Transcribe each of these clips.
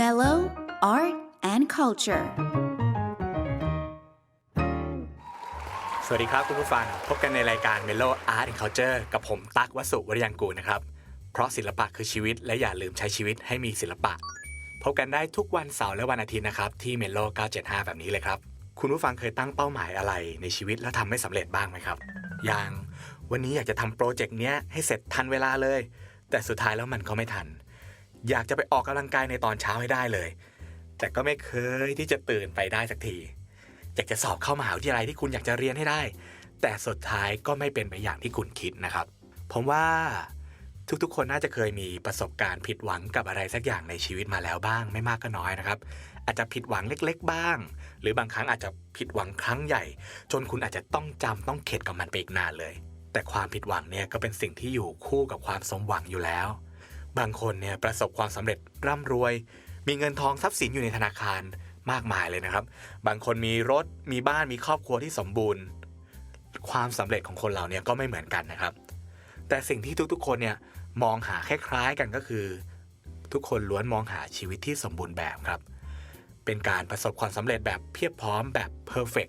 Mellow Art and Culture สวัสดีครับคุณผู้ฟัง พบกันในรายการ Mellow Art and Culture กับผมตั๊กวสุวรยังกูลนะครับ เพราะศิลปะคือชีวิต และอย่าลืมใช้ชีวิตให้มีศิลปะ พบกันได้ทุกวันเสาร์และวันอาทิตย์นะครับ ที่ Mellow 975 แบบนี้เลยครับ คุณผู้ฟังเคยตั้งเป้าหมายอะไรในชีวิตแล้วทำไม่สำเร็จบ้างไหมครับ อย่างวันนี้อยากจะทำโปรเจกต์เนี้ยให้เสร็จทันเวลาเลย แต่สุดท้ายแล้วมันก็ไม่ทัน อยากจะไปออกกำลังกายในตอนเช้าให้ได้เลย แต่ก็ไม่เคยที่จะตื่นไปได้สักทีอยากจะสอบเข้ามหาวิทยาลัยที่คุณอยากจะเรียนให้ได้ แต่สุดท้ายก็ไม่เป็นไปอย่างที่คุณคิดนะครับ ผมว่าทุกๆ คนน่าจะเคยมีประสบการณ์ผิดหวังกับอะไรสักอย่างในชีวิตมาแล้วบ้างไม่มากก็น้อยนะครับ อาจจะผิดหวังเล็ก ๆ บ้าง หรือบางครั้งอาจจะผิดหวังครั้งใหญ่ จนคุณอาจจะต้องจำต้องเข็ดกับมันไปอีกนานเลย แต่ความผิดหวังเนี่ยก็เป็นสิ่งที่อยู่คู่กับความสมหวังอยู่แล้ว บางคนเนี่ยประสบความสำเร็จร่ำรวย มีเงินทองทรัพย์สินอยู่ในธนาคารมากมายเลยนะครับ บางคนมีรถมีบ้านมีครอบครัวที่สมบูรณ์ ความสำเร็จของคนเราเนี่ยก็ไม่เหมือนกันนะครับ แต่สิ่งที่ทุกๆ คนเนี่ยมองหาคล้ายๆกันก็คือ ทุกคนล้วนมองหาชีวิตที่สมบูรณ์แบบครับ เป็นการประสบความสำเร็จแบบเพียบพร้อมแบบเพอร์เฟก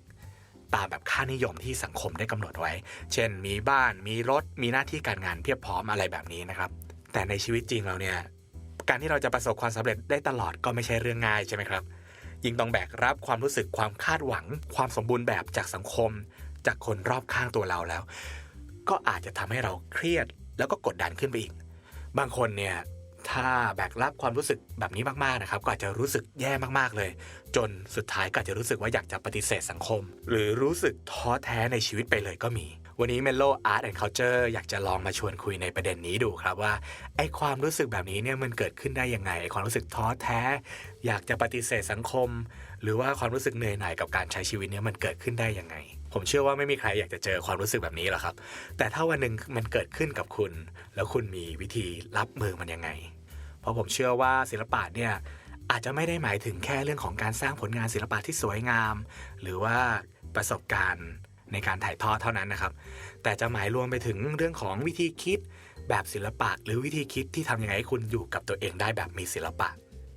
ตามแบบค่านิยมที่สังคมได้กำหนดไว้ เช่น มีบ้าน มีรถ มีหน้าที่การงานเพียบพร้อมอะไรแบบนี้นะครับ แต่ในชีวิตจริงเราเนี่ยการที่เราจะประสบความสำเร็จได้ตลอดก็ไม่ใช่เรื่องง่ายใช่ไหมครับยิ่งต้องแบกรับความรู้สึกความคาดหวัง ความสมบูรณ์แบบจากสังคม จากคนรอบข้างตัวเราแล้ว ก็อาจจะทำให้เราเครียด แล้วก็กดดันขึ้นไปอีก บางคนเนี่ยถ้าแบกรับความรู้สึกแบบนี้มากๆนะครับ ก็อาจจะรู้สึกแย่มากๆเลย จนสุดท้ายก็อาจจะรู้สึกว่าอยากจะปฏิเสธสังคม หรือรู้สึกท้อแท้ในชีวิตไปเลยก็มี วันนี้ Melo Art and Culture อยากจะลองมาชวนคุยในประเด็นนี้ดูครับว่าไอความรู้สึกแบบนี้เนี่ยมันเกิดขึ้นได้ยังไงไอความรู้สึกท้อแท้ อยากจะปฏิเสธสังคม หรือว่าความรู้สึกเหนื่อยหน่ายกับการใช้ชีวิตเนี่ยมันเกิดขึ้นได้ยังไง ผมเชื่อว่าไม่มีใครอยากจะเจอความรู้สึกแบบนี้หรอกครับ แต่ถ้าวันหนึ่งมันเกิดขึ้นกับคุณ แล้วคุณมีวิธีรับมือมันยังไง เพราะผมเชื่อว่าศิลปะเนี่ยอาจจะไม่ได้หมายถึงแค่เรื่องของการสร้างผลงานศิลปะที่สวยงาม หรือว่าประสบการณ์ ในการถ่ายทอดเท่านั้นนะครับ แต่จะหมายรวมไปถึงเรื่องของวิธีคิดแบบศิลปะ หรือวิธีคิดที่ทำยังไงให้คุณอยู่กับตัวเองได้แบบมีศิลปะ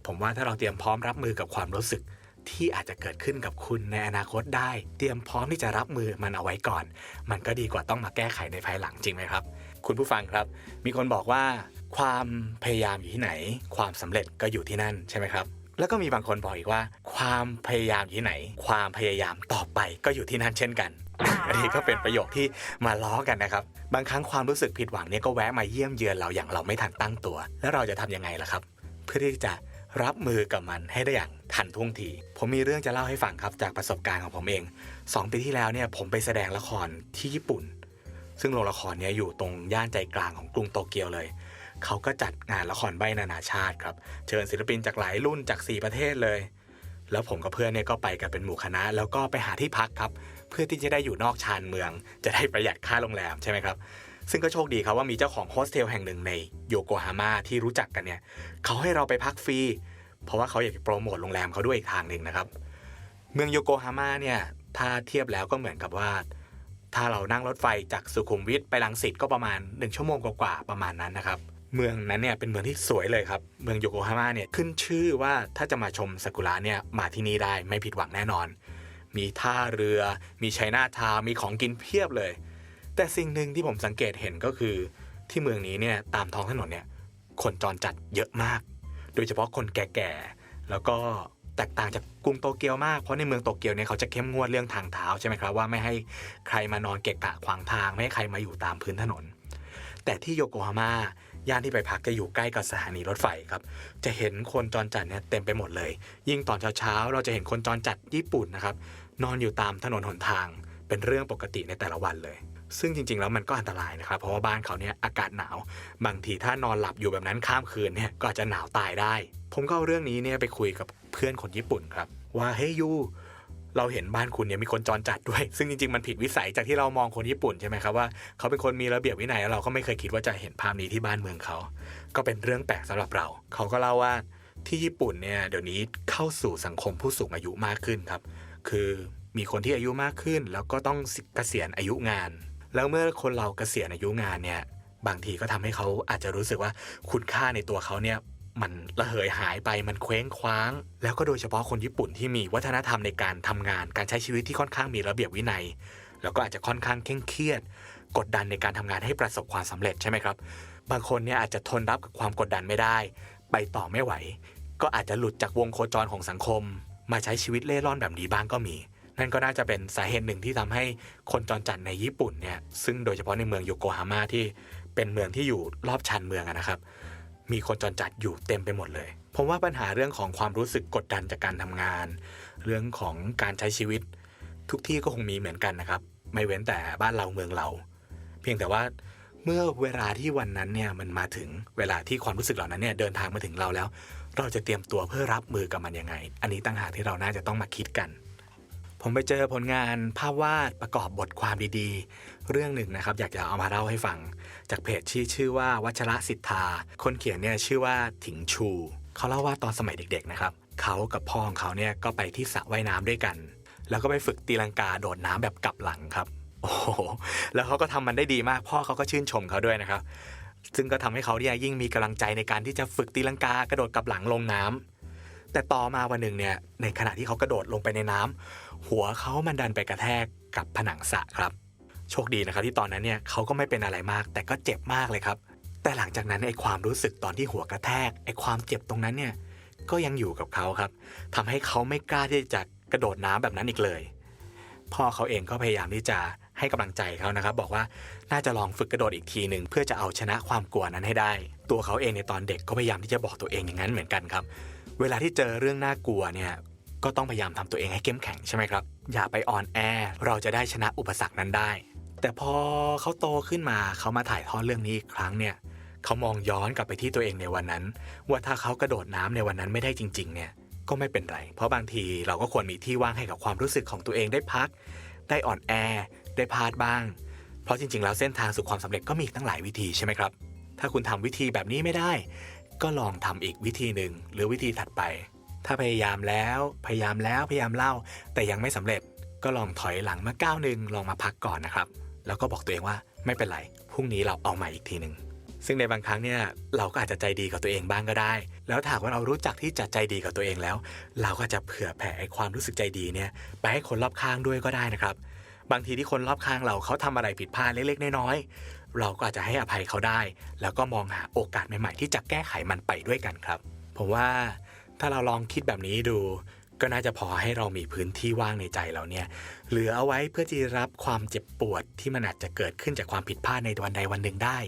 ผมว่าถ้าเราเตรียมพร้อมรับมือกับความรู้สึกที่อาจจะเกิดขึ้นกับคุณในอนาคตได้ เตรียมพร้อมที่จะรับมือมันเอาไว้ก่อน มันก็ดีกว่าต้องมาแก้ไขในภายหลังจริงไหมครับ คุณผู้ฟังครับ มีคนบอกว่า ความพยายามอยู่ที่ไหน ความสำเร็จก็อยู่ที่นั่นใช่ไหมครับ แล้วก็มีบางคนบอกอีกว่า ความพยายามอยู่ที่ไหน ความพยายามต่อไปก็อยู่ที่นั่นเช่นกัน อันนี้ก็เป็นประโยคที่มาล้อกันนะครับ บางครั้งความรู้สึกผิดหวังเนี่ยก็แวะมาเยี่ยมเยือนเราอย่างเราไม่ทันตั้งตัว แล้วเราจะทำยังไงล่ะครับ เพื่อที่จะรับมือกับมันให้ได้อย่างทันท่วงที ผมมีเรื่องจะเล่าให้ฟังครับจากประสบการณ์ของผมเอง 2 ปีที่แล้วเนี่ยผมไปแสดงละครที่ญี่ปุ่น ซึ่งโรงละครเนี่ยอยู่ตรงย่านใจกลางของกรุงโตเกียวเลย เขาก็จัดงานละครใบนานาชาติครับ เชิญศิลปินจากหลายรุ่นจาก 4 ประเทศเลย แล้วผมกับเพื่อนเนี่ยก็ไปกันเป็นหมู่คณะ แล้วก็ไปหาที่พักครับ เพื่อที่จะได้อยู่นอกชานเมือง จะได้ประหยัดค่าโรงแรมใช่ไหมครับซึ่งก็โชคดีครับว่ามีเจ้าของโฮสเทลแห่งหนึ่งในโยโกฮาม่าที่รู้จักกันเนี่ยเขาให้เราไปพักฟรีเพราะว่าเขาอยากจะโปรโมทโรงแรมเขาด้วยอีกทางหนึ่งนะครับ เมืองโยโกฮาม่าเนี่ยถ้าเทียบแล้วก็เหมือนกับว่า ถ้าเรานั่งรถไฟจากสุขุมวิทไปลังสิตก็ประมาณ 1 ชั่วโมงกว่าๆประมาณนั้นนะครับ เมืองนั้นเนี่ยเป็นเมืองที่สวยเลยครับ เมืองโยโกฮาม่าเนี่ยขึ้นชื่อว่าถ้าจะมาชมซากุระเนี่ยมาที่นี่ได้ไม่ผิดหวังแน่นอน มีท่าเรือ มีชัยนาทาวมีของกินเพียบเลย แต่สิ่งหนึ่งที่ผมสังเกตเห็นก็คือที่เมืองนี้เนี่ยตามท้องถนนเนี่ยคนจรจัดเยอะมาก โดยเฉพาะคนแก่ๆ แล้วก็แตกต่างจากกรุงโตเกียวมาก เพราะในเมืองโตเกียวเนี่ยเขาจะเข้มงวดเรื่องทางเท้าใช่ไหมครับว่าไม่ให้ใครมานอนเกะกะขวางทาง ไม่ให้ใครมาอยู่ตามพื้นถนน แต่ที่โยโกฮาม่าย่านที่ไปพักจะอยู่ใกล้กับสถานีรถไฟครับ จะเห็นคนจรจัดเนี่ยเต็มไปหมดเลย ยิ่งตอนเช้าๆ เราจะเห็นคนจรจัดญี่ปุ่นนะครับ นอนอยู่ตามถนนหนทาง เป็นเรื่องปกติในแต่ละวันเลย ซึ่งจริง ๆ แล้วมันก็อันตรายนะครับ เพราะว่าบ้านเขาเนี่ยอากาศหนาว บางทีถ้านอนหลับอยู่แบบนั้นข้ามคืนเนี่ยก็อาจจะหนาวตายได้ ผมก็เอาเรื่องนี้เนี่ยไปคุยกับเพื่อนคนญี่ปุ่นครับ ว่าเฮ้ยยูเราเห็นบ้านคุณเนี่ยมีคนจรจัดด้วย ซึ่งจริงๆ มันผิดวิสัยจากที่เรามองคนญี่ปุ่นใช่ไหมครับว่าเขาเป็นคนมีระเบียบวินัยแล้วเราก็ไม่เคยคิดว่าจะเห็นภาพนี้ที่บ้านเมืองเขา ก็เป็นเรื่องแปลกสำหรับเรา เขาก็เล่าว่าที่ญี่ปุ่นเนี่ยเดี๋ยวนี้เข้าสู่สังคมผู้สูงอายุมากขึ้นครับ คือมีคนที่อายุมากขึ้น แล้วก็ต้องเกษียณอายุงาน แล้วเมื่อคนเราเกษียณอายุงานเนี่ยบางทีก็ทำให้เขาอาจจะรู้สึกว่าคุณค่าในตัวเขาเนี่ยมันระเหยหายไปมันเคว้งคว้าง แล้วก็โดยเฉพาะคนญี่ปุ่นที่มีวัฒนธรรมในการทำงาน การใช้ชีวิตที่ค่อนข้างมีระเบียบวินัย แล้วก็อาจจะค่อนข้างเคร่งเครียด กดดันในการทำงานให้ประสบความสำเร็จใช่ไหมครับ บางคนเนี่ยอาจจะทนรับกับความกดดันไม่ได้ ไปต่อไม่ไหว ก็อาจจะหลุดจากวงโคจรของสังคม มาใช้ชีวิตเล่ร่อนแบบนี้บ้างก็มี นั่นก็น่าจะเป็นสาเหตุหนึ่งที่ทำให้คนจรจัดในญี่ปุ่นเนี่ยซึ่งโดยเฉพาะในเมืองโยโกฮาม่าที่เป็นเมืองที่อยู่รอบชานเมืองนะครับ มีคนจรจัดอยู่เต็มไปหมดเลยผมว่าปัญหาเรื่องของความรู้สึกกดดันจากการทำงาน เรื่องของการใช้ชีวิต ทุกที่ก็คงมีเหมือนกันนะครับ ไม่เว้นแต่บ้านเราเมืองเรา เพียงแต่ว่าเมื่อเวลาที่วันนั้นเนี่ยมันมาถึงเวลาที่ความรู้สึกเหล่านั้นเนี่ยเดินทางมาถึงเราแล้ว เราจะเตรียมตัวเพื่อรับมือกับมันยังไง อันนี้ตั้งหากที่เราน่าจะต้องมาคิดกัน ผมไปเจอผลงานภาพวาดประกอบบทความดีๆ เรื่องหนึ่งนะครับ อยากจะเอามาเล่าให้ฟัง จากเพจที่ชื่อว่าวัชระสิทธา คนเขียนเนี่ยชื่อว่าถิงชู เขาเล่าว่าตอนสมัยเด็กๆนะครับเขากับพ่อของเขาเนี่ยก็ไปที่สระว่ายน้ำด้วยกัน แล้วก็ไปฝึกตีลังกาโดดน้ำแบบกลับหลังครับโอ้โหแล้วเขาก็ทำมันได้ดีมากพ่อเขาก็ชื่นชมเขาด้วยนะครับ ซึ่งก็ทำให้เขาเนี่ยยิ่งมีกำลังใจในการที่จะฝึกตีลังกากระโดดกลับหลังลงน้ำแต่ต่อมาวันหนึ่งเนี่ยในขณะที่เขากระโดดลงไปในน้ำหัวเขามันดันไปกระแทกกับผนังสระครับ โชคดีนะครับที่ตอนนั้นเนี่ยเขาก็ไม่เป็นอะไรมาก แต่ก็เจ็บมากเลยครับ แต่หลังจากนั้นไอ้ความรู้สึกตอนที่หัวกระแทกไอ้ความเจ็บตรงนั้นเนี่ยก็ยังอยู่กับเขาครับทำให้เขาไม่กล้าที่จะกระโดดน้ำแบบนั้นอีกเลย พ่อเขาเองก็พยายามที่จะ ให้กำลังใจเขานะครับ บอกว่าน่าจะลองฝึกกระโดดอีกทีหนึ่งเพื่อจะเอาชนะความกลัวนั้นให้ได้ ตัวเขาเองในตอนเด็กก็พยายามที่จะบอกตัวเองอย่างนั้นเหมือนกันครับ เวลาที่เจอเรื่องน่ากลัวเนี่ยก็ต้องพยายามทำตัวเองให้เข้มแข็งใช่ไหมครับอย่าไปอ่อนแอเราจะได้ชนะอุปสรรคนั้นได้ แต่พอเขาโตขึ้นมาเขามาถ่ายทอดเรื่องนี้อีกครั้งเนี่ยเขามองย้อนกลับไปที่ตัวเองในวันนั้น ว่าถ้าเขากระโดดน้ำในวันนั้นไม่ได้จริง ๆ เนี่ยก็ไม่เป็นไร เพราะบางทีเราก็ควรมีที่ว่างให้กับความรู้สึกของตัวเองได้พัก ได้อ่อนแอ ได้พลาดบ้าง เพราะจริง ๆ แล้วเส้นทางสู่ความสำเร็จก็มีตั้งหลายวิธีใช่ไหมครับ ถ้าคุณทำวิธีแบบนี้ไม่ได้ ก็ลองทำอีกวิธีหนึ่งหรือวิธีถัดไป ถ้าพยายามแล้วพยายามแล้วพยายามเล่า แต่ยังไม่สำเร็จก็ลองถอยหลังมาก้าวหนึ่งลองมาพักก่อนนะครับ แล้วก็บอกตัวเองว่าไม่เป็นไรพรุ่งนี้เราเอาใหม่อีกทีหนึ่งซึ่งในบางครั้งเนี่ยเราก็อาจจะใจดีกับตัวเองบ้างก็ได้ แล้วถ้าว่าเรารู้จักที่จะใจดีกับตัวเองแล้ว เราก็จะเผื่อแผ่ความรู้สึกใจดีเนี่ยไปให้คนรอบข้างด้วยก็ได้นะครับ บางทีที่คนรอบข้างเราเขาทำอะไรผิดพลาดเล็กๆ น้อยๆ เราก็อาจจะให้อภัยเขาได้ แล้วก็มองหาโอกาสใหม่ๆ ที่จะแก้ไขมันไปด้วยกันครับ ผมว่าถ้าเราลองคิดแบบนี้ดู ก็น่าจะพอให้เรามีพื้นที่ว่างในใจเราเนี่ยเหลือเอาไว้เพื่อที่รับความเจ็บปวดที่มันอาจจะเกิดขึ้นจากความผิดพลาดในวันใดวันหนึ่งได้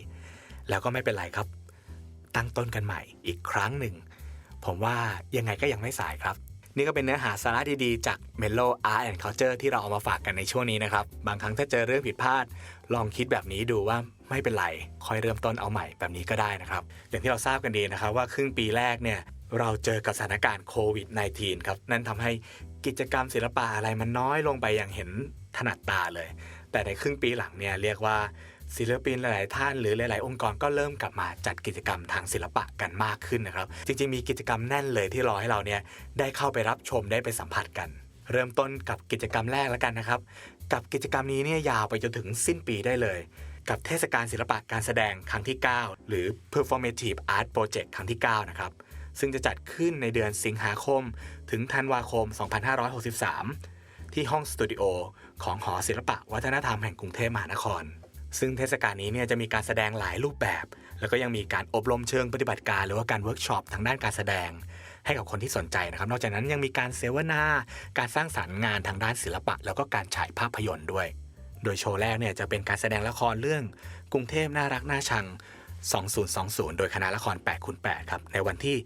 แล้วก็ไม่เป็นไรครับ ตั้งต้นกันใหม่อีกครั้งหนึ่ง ผมว่ายังไงก็ยังไม่สายครับ นี่ก็เป็นเนื้อหาสาระดีๆ จาก Melo Art and Culture ที่เราเอามาฝากกันในช่วงนี้นะครับ บางครั้งถ้าเจอเรื่องผิดพลาด ลองคิดแบบนี้ดูว่าไม่เป็นไร ค่อยเริ่มต้นเอาใหม่แบบนี้ก็ได้นะครับ อย่างที่เราทราบกันดีนะครับว่าครึ่งปีแรกเนี่ยเราเจอกับสถานการณ์โควิด -19 ครับ นั่นทำให้กิจกรรมศิลปะอะไรมันน้อยลงไปอย่างเห็นถนัดตาเลย แต่ในครึ่งปีหลังเนี่ยเรียกว่า ศิลปินหลาย ๆ ท่านหรือหลาย ๆ องค์กรก็เริ่มกลับมาจัดกิจกรรมทางศิลปะกันมากขึ้นนะครับ จริง ๆ มีกิจกรรมแน่นเลยที่รอให้เราเนี่ยได้เข้าไปรับชมได้ไปสัมผัสกัน เริ่มต้นกับกิจกรรมแรกแล้วกันนะครับ กับกิจกรรมนี้เนี่ยยาวไปจนถึงสิ้นปีได้เลย กับเทศกาลศิลปะการแสดงครั้งที่ 9 หรือ performative art project ครั้งที่ 9 นะครับซึ่งจะจัดขึ้นในเดือนสิงหาคม ถึงธันวาคม 2563 ที่ห้องสตูดิโอของหอศิลปะวัฒนธรรมแห่งกรุงเทพมหานคร ซึ่งเทศกาลนี้เนี่ยจะมีการแสดงหลายรูปแบบ แล้วก็ยังมีการอบรมเชิงปฏิบัติการ หรือว่าการเวิร์กช็อปทางด้านการแสดง ให้กับคนที่สนใจนะครับ นอกจากนั้นยังมีการเสวนา การสร้างสรรค์งานทางด้านศิลปะ แล้วก็การฉายภาพยนตร์ด้วย โดยโชว์แรกเนี่ยจะเป็นการแสดงละครเรื่อง กรุงเทพน่ารักน่าชัง 2020 โดยคณะละคร8คูณ8ครับ ในวันที่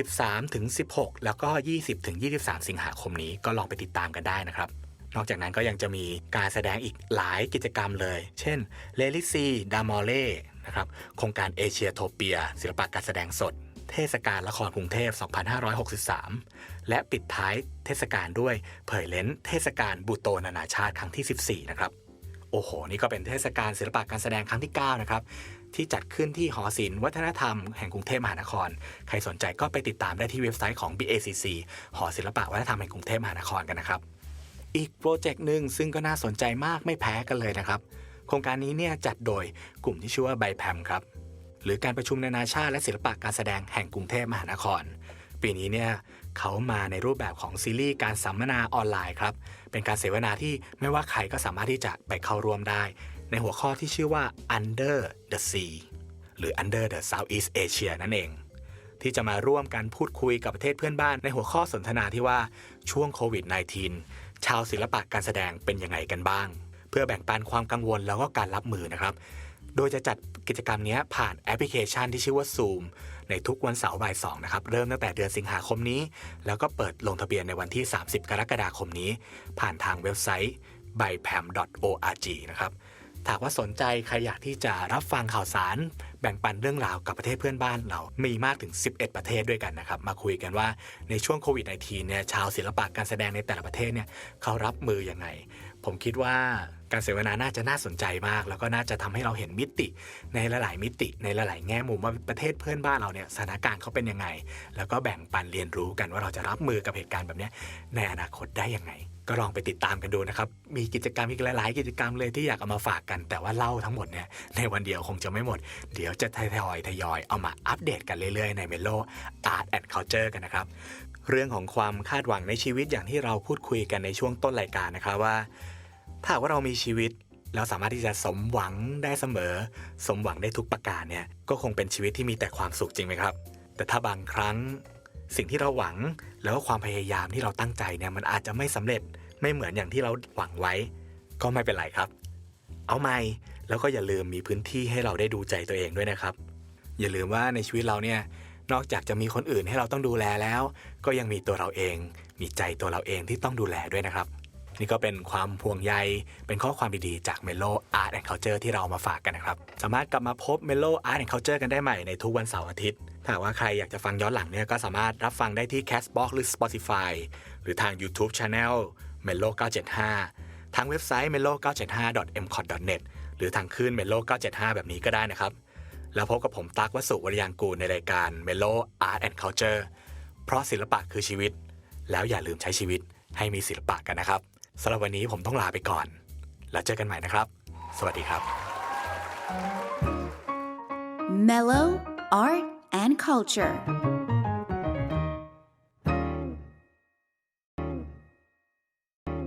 13ถึง16 แล้วก็ 20ถึง23 สิงหาคมนี้ก็ลองไปติดตามกันได้นะครับ นอกจากนั้นก็ยังจะมีการแสดงอีกหลายกิจกรรมเลย เช่นเลลิซีดามอเล่นะครับโครงการเอเชียโทเปีย ศิลปะการแสดงสด เทศกาลละครกรุงเทพ 2563 และปิดท้ายเทศกาลด้วยเผยเลนเทศกาลบูโตนานาชาติครั้งที่ 14 นะครับโอ้โห นี่ก็เป็นเทศกาลศิลปะการแสดงครั้งที่ 9 นะครับ ที่จัดขึ้นที่หอศิลป์วัฒนธรรมแห่งกรุงเทพมหานคร ใครสนใจก็ไปติดตามได้ที่เว็บไซต์ของ BACC หอศิลปะวัฒนธรรมแห่งกรุงเทพมหานครกันนะครับ อีกโปรเจกต์หนึ่งซึ่งก็น่าสนใจมากไม่แพ้กันเลยนะครับ โครงการนี้เนี่ยจัดโดยกลุ่มที่ชื่อว่าไบแพมครับ หรือการประชุมนานาชาติและศิลปะการแสดงแห่งกรุงเทพมหานคร ปีนี้เนี่ยเขามาในรูปแบบของซีรีส์การสัมมนาออนไลน์ครับ เป็นการเสวนาที่ไม่ว่าใครก็สามารถที่จะไปเข้าร่วมได้ ในหัวข้อที่ชื่อว่า Under the Sea หรือ Under the Southeast Asia นั่นเองที่จะมาร่วมกันพูดคุยกับประเทศเพื่อนบ้านในหัวข้อสนทนาที่ว่าช่วงโควิด -19 ชาวศิลปะการแสดงเป็นยังไงกันบ้าง เพื่อแบ่งปันความกังวลแล้วก็การรับมือนะครับ โดยจะจัดกิจกรรมนี้ผ่านแอปพลิเคชันที่ชื่อว่า Zoom ในทุกวันเสาร์บ่าย2นะครับ เริ่มตั้งแต่เดือนสิงหาคมนี้ แล้วก็เปิดลงทะเบียนในวันที่ 30 กรกฎาคมนี้ ผ่านทางเว็บไซต์ b y p a m org นะครับถาหากว่าสนใจใครอยากที่จะรับฟังข่าวสาร บ่งปันเรื่องราวกับประเทศเพื่อนบ้านเรา มีมากถึง 11 ประเทศด้วยกันนะครับ มาคุยกันว่าในช่วงโควิด -19 เนี่ยชาวศิลปะการแสดงในแต่ละประเทศเนี่ยเขารับมือยังไง ผมคิดว่า การเสวนาน่าจะน่าสนใจมาก แล้วก็น่าจะทำให้เราเห็นมิติ ในหลาย ๆ มิติ ในหลาย ๆ แง่มุมว่าประเทศเพื่อนบ้านเราเนี่ยสถานการณ์เขาเป็นยังไง แล้วก็แบ่งปันเรียนรู้กันว่าเราจะรับมือกับเหตุการณ์แบบนี้ในอนาคตได้ยังไงก็ลองไปติดตามกันดูนะครับ มีกิจกรรมอีกหลาย ๆ กิจกรรมเลยที่อยากเอามาฝากกัน แต่ว่าเล่าทั้งหมดเนี่ยในวันเดียวคงจะไม่หมด เดี๋ยวจะทยอยทยอยเอามาอัปเดตกันเรื่อย ๆ ใน Melo Art and Culture กันนะครับ เรื่องของความคาดหวังในชีวิตอย่างที่เราพูดคุยกันในช่วงต้นรายการนะครับว่า ถ้าว่าเรามีชีวิตแล้วสามารถที่จะสมหวังได้เสมอ สมหวังได้ทุกประการเนี่ยก็คงเป็นชีวิตที่มีแต่ความสุขจริงไหมครับ แต่ถ้าบางครั้งสิ่งที่เราหวังแล้วก็ความพยายามที่เราตั้งใจเนี่ยมันอาจจะไม่สำเร็จไม่เหมือนอย่างที่เราหวังไว้ ก็ไม่เป็นไรครับ เอาใหม่แล้วก็อย่าลืมมีพื้นที่ให้เราได้ดูใจตัวเองด้วยนะครับ อย่าลืมว่าในชีวิตเราเนี่ยนอกจากจะมีคนอื่นให้เราต้องดูแลแล้ว ก็ยังมีตัวเราเอง มีใจตัวเราเองที่ต้องดูแลด้วยนะครับ นี่ก็เป็นความห่วงใยเป็นข้อความดีๆจาก Melo Art and Culture ที่เรามาฝากกันนะครับ สามารถกลับมาพบ Melo Art and Culture กันได้ใหม่ในทุกวันเสาร์อาทิตย์ ถ้าว่าใครอยากจะฟังย้อนหลังเนี่ยก็สามารถรับฟังได้ที่ Castbox หรือ Spotify หรือทาง YouTube Channel Melo 975 ทางเว็บไซต์ melo 975 m c o t net หรือทางคลื่น Melo 975 แบบนี้ก็ได้นะครับ แล้วพบกับผมตั๊กวสุวรยางกูในรายการ Melo Art and Culture เพราะศิลปะคือชีวิต แล้วอย่าลืมใช้ชีวิตให้มีศิลปะกันนะครับ สำหรับวันนี้ผมต้องลาไปก่อน แล้วเจอกันใหม่นะครับ สวัสดีครับ Mellow Art and Culture